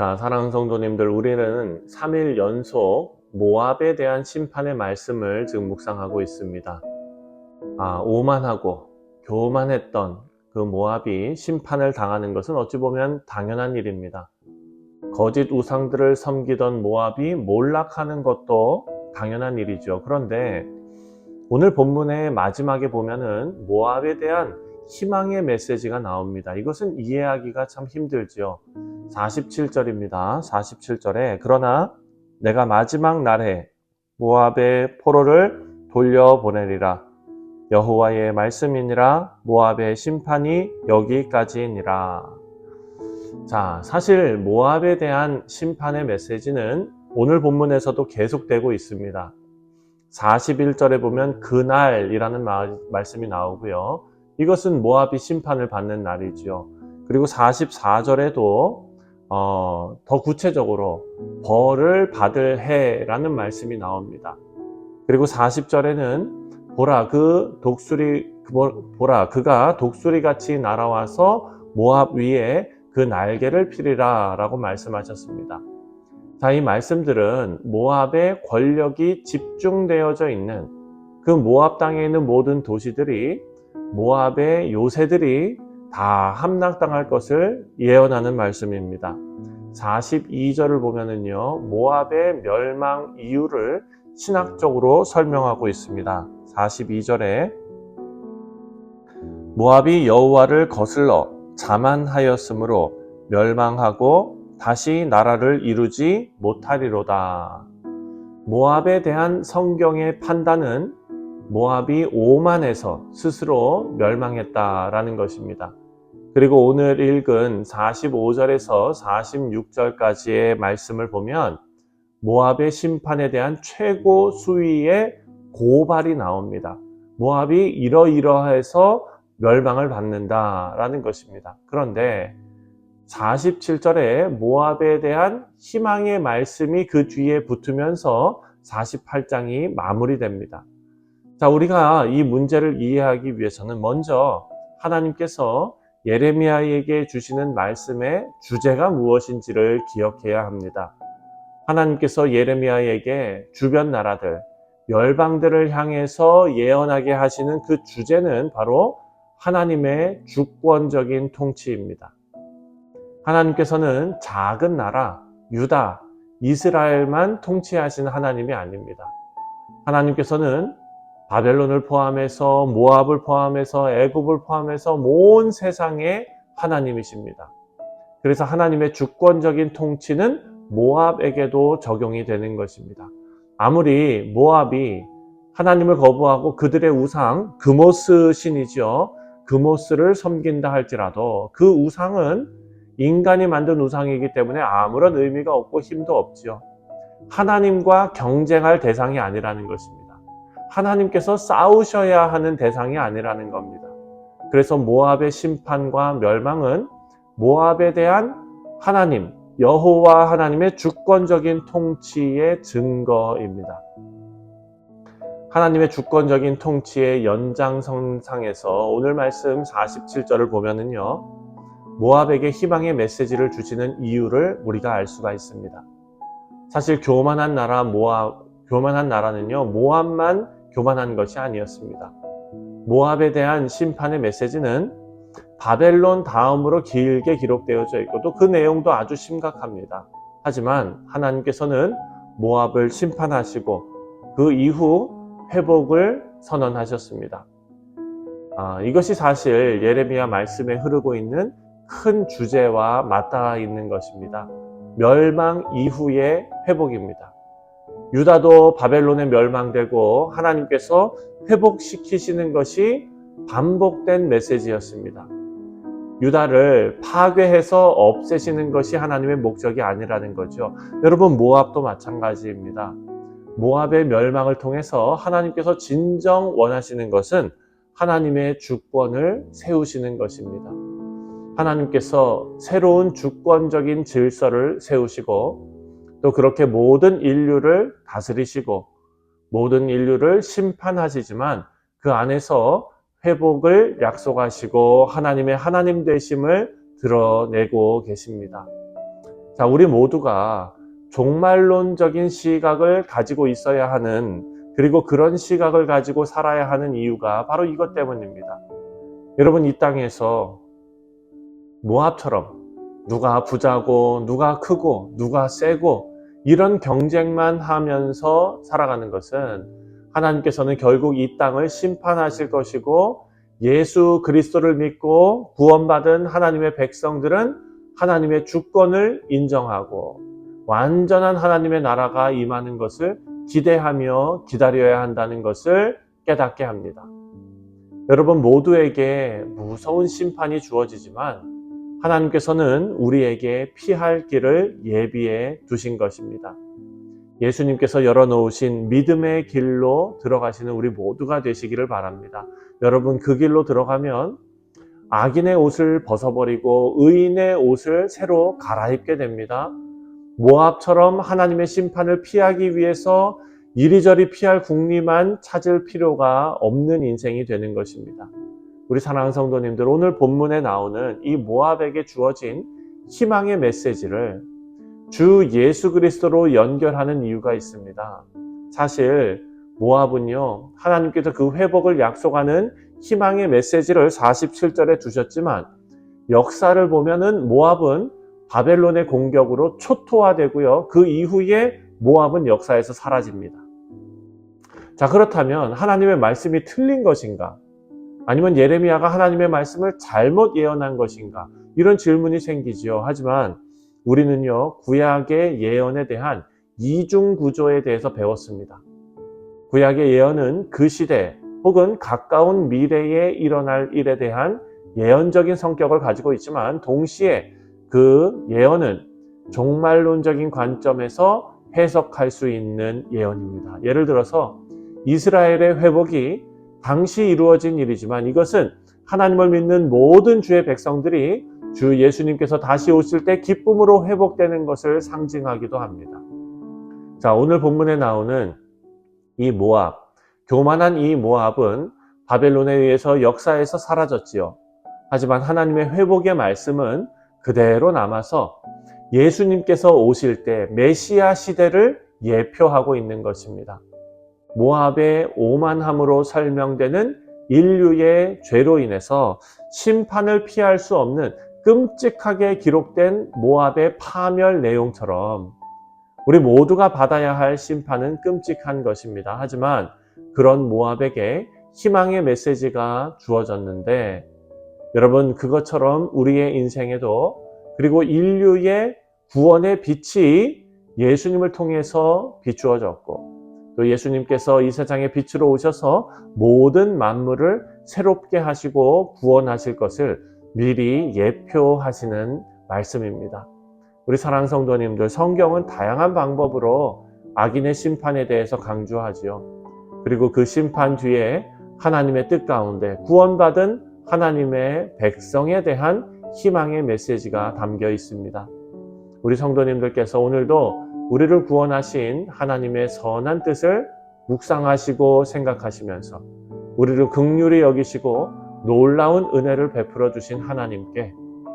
자, 사랑하는 성도님들, 우리는 3일 연속 모압에 대한 심판의 말씀을 지금 묵상하고 있습니다. 아, 오만하고 교만했던 그 모압이 심판을 당하는 것은 어찌 보면 당연한 일입니다. 거짓 우상들을 섬기던 모압이 몰락하는 것도 당연한 일이죠. 그런데 오늘 본문의 마지막에 보면은 모압에 대한 희망의 메시지가 나옵니다. 이것은 이해하기가 참 힘들죠. 47절입니다. 47절에 그러나 내가 마지막 날에 모압의 포로를 돌려보내리라. 여호와의 말씀이니라 모압의 심판이 여기까지니라. 자, 사실 모압에 대한 심판의 메시지는 오늘 본문에서도 계속되고 있습니다. 41절에 보면 그날이라는 마- 말씀이 나오고요. 이것은 모압이 심판을 받는 날이지요. 그리고 44절에도 어, 더 구체적으로 벌을 받을 해라는 말씀이 나옵니다. 그리고 40절에는 보라 그 독수리 그 보- 보라 그가 독수리 같이 날아와서 모압 위에 그 날개를 피리라라고 말씀하셨습니다. 자, 이 말씀들은 모압의 권력이 집중되어져 있는 그 모압 땅에 있는 모든 도시들이 모압의 요새들이 다 함락당할 것을 예언하는 말씀입니다. 42절을 보면은요, 모압의 멸망 이유를 신학적으로 설명하고 있습니다. 42절에 모압이 여호와를 거슬러 자만하였으므로 멸망하고 다시 나라를 이루지 못하리로다. 모압에 대한 성경의 판단은 모압이 오만해서 스스로 멸망했다라는 것입니다. 그리고 오늘 읽은 45절에서 46절까지의 말씀을 보면 모압의 심판에 대한 최고 수위의 고발이 나옵니다. 모압이 이러이러해서 멸망을 받는다라는 것입니다. 그런데 47절에 모압에 대한 희망의 말씀이 그 뒤에 붙으면서 48장이 마무리됩니다. 자, 우리가 이 문제를 이해하기 위해서는 먼저 하나님께서 예레미야에게 주시는 말씀의 주제가 무엇인지를 기억해야 합니다. 하나님께서 예레미야에게 주변 나라들, 열방들을 향해서 예언하게 하시는 그 주제는 바로 하나님의 주권적인 통치입니다. 하나님께서는 작은 나라, 유다, 이스라엘만 통치하시는 하나님이 아닙니다. 하나님께서는 바벨론을 포함해서 모압을 포함해서 애굽을 포함해서 온 세상의 하나님이십니다. 그래서 하나님의 주권적인 통치는 모압에게도 적용이 되는 것입니다. 아무리 모압이 하나님을 거부하고 그들의 우상 그모스 신이죠. 그모스를 섬긴다 할지라도 그 우상은 인간이 만든 우상이기 때문에 아무런 의미가 없고 힘도 없지요. 하나님과 경쟁할 대상이 아니라는 것입니다. 하나님께서 싸우셔야 하는 대상이 아니라는 겁니다. 그래서 모압의 심판과 멸망은 모압에 대한 하나님, 여호와 하나님의 주권적인 통치의 증거입니다. 하나님의 주권적인 통치의 연장선상에서 오늘 말씀 47절을 보면은요, 모압에게 희망의 메시지를 주시는 이유를 우리가 알 수가 있습니다. 사실 교만한 나라 모압, 교만한 나라는요, 모압만 교만한 것이 아니었습니다. 모압에 대한 심판의 메시지는 바벨론 다음으로 길게 기록되어져 있고 또 그 내용도 아주 심각합니다. 하지만 하나님께서는 모압을 심판하시고 그 이후 회복을 선언하셨습니다. 아, 이것이 사실 예레미야 말씀에 흐르고 있는 큰 주제와 맞닿아 있는 것입니다. 멸망 이후의 회복입니다. 유다도 바벨론에 멸망되고 하나님께서 회복시키시는 것이 반복된 메시지였습니다. 유다를 파괴해서 없애시는 것이 하나님의 목적이 아니라는 거죠. 여러분, 모압도 마찬가지입니다. 모압의 멸망을 통해서 하나님께서 진정 원하시는 것은 하나님의 주권을 세우시는 것입니다. 하나님께서 새로운 주권적인 질서를 세우시고 또 그렇게 모든 인류를 다스리시고 모든 인류를 심판하시지만 그 안에서 회복을 약속하시고 하나님의 하나님 되심을 드러내고 계십니다. 자, 우리 모두가 종말론적인 시각을 가지고 있어야 하는 그리고 그런 시각을 가지고 살아야 하는 이유가 바로 이것 때문입니다. 여러분 이 땅에서 모압처럼 누가 부자고 누가 크고 누가 세고 이런 경쟁만 하면서 살아가는 것은 하나님께서는 결국 이 땅을 심판하실 것이고 예수 그리스도를 믿고 구원받은 하나님의 백성들은 하나님의 주권을 인정하고 완전한 하나님의 나라가 임하는 것을 기대하며 기다려야 한다는 것을 깨닫게 합니다. 여러분 모두에게 무서운 심판이 주어지지만 하나님께서는 우리에게 피할 길을 예비해 두신 것입니다. 예수님께서 열어놓으신 믿음의 길로 들어가시는 우리 모두가 되시기를 바랍니다. 여러분 그 길로 들어가면 악인의 옷을 벗어버리고 의인의 옷을 새로 갈아입게 됩니다. 모압처럼 하나님의 심판을 피하기 위해서 이리저리 피할 궁리만 찾을 필요가 없는 인생이 되는 것입니다. 우리 사랑하는 성도님들, 오늘 본문에 나오는 이 모압에게 주어진 희망의 메시지를 주 예수 그리스도로 연결하는 이유가 있습니다. 사실 모압은요, 하나님께서 그 회복을 약속하는 희망의 메시지를 47절에 주셨지만 역사를 보면은 모압은 바벨론의 공격으로 초토화되고요. 그 이후에 모압은 역사에서 사라집니다. 자, 그렇다면 하나님의 말씀이 틀린 것인가? 아니면 예레미야가 하나님의 말씀을 잘못 예언한 것인가? 이런 질문이 생기지요. 하지만 우리는요, 구약의 예언에 대한 이중 구조에 대해서 배웠습니다. 구약의 예언은 그 시대 혹은 가까운 미래에 일어날 일에 대한 예언적인 성격을 가지고 있지만 동시에 그 예언은 종말론적인 관점에서 해석할 수 있는 예언입니다. 예를 들어서 이스라엘의 회복이 당시 이루어진 일이지만 이것은 하나님을 믿는 모든 주의 백성들이 주 예수님께서 다시 오실 때 기쁨으로 회복되는 것을 상징하기도 합니다. 자, 오늘 본문에 나오는 이 모압, 교만한 이 모압은 바벨론에 의해서 역사에서 사라졌지요. 하지만 하나님의 회복의 말씀은 그대로 남아서 예수님께서 오실 때 메시아 시대를 예표하고 있는 것입니다. 모압의 오만함으로 설명되는 인류의 죄로 인해서 심판을 피할 수 없는 끔찍하게 기록된 모압의 파멸 내용처럼 우리 모두가 받아야 할 심판은 끔찍한 것입니다. 하지만 그런 모압에게 희망의 메시지가 주어졌는데 여러분 그것처럼 우리의 인생에도 그리고 인류의 구원의 빛이 예수님을 통해서 비추어졌고 또 예수님께서 이 세상에 빛으로 오셔서 모든 만물을 새롭게 하시고 구원하실 것을 미리 예표하시는 말씀입니다. 우리 사랑 성도님들 성경은 다양한 방법으로 악인의 심판에 대해서 강조하지요. 그리고 그 심판 뒤에 하나님의 뜻 가운데 구원받은 하나님의 백성에 대한 희망의 메시지가 담겨 있습니다. 우리 성도님들께서 오늘도 우리를 구원하신 하나님의 선한 뜻을 묵상하시고 생각하시면서 우리를 극률히 여기시고 놀라운 은혜를 베풀어 주신 하나님께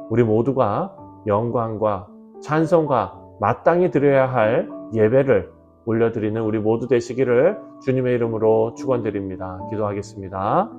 우리 모두가 영광과 찬송과 마땅히 드려야 할 예배를 올려드리는 우리 모두 되시기를 주님의 이름으로 축원드립니다. 기도하겠습니다.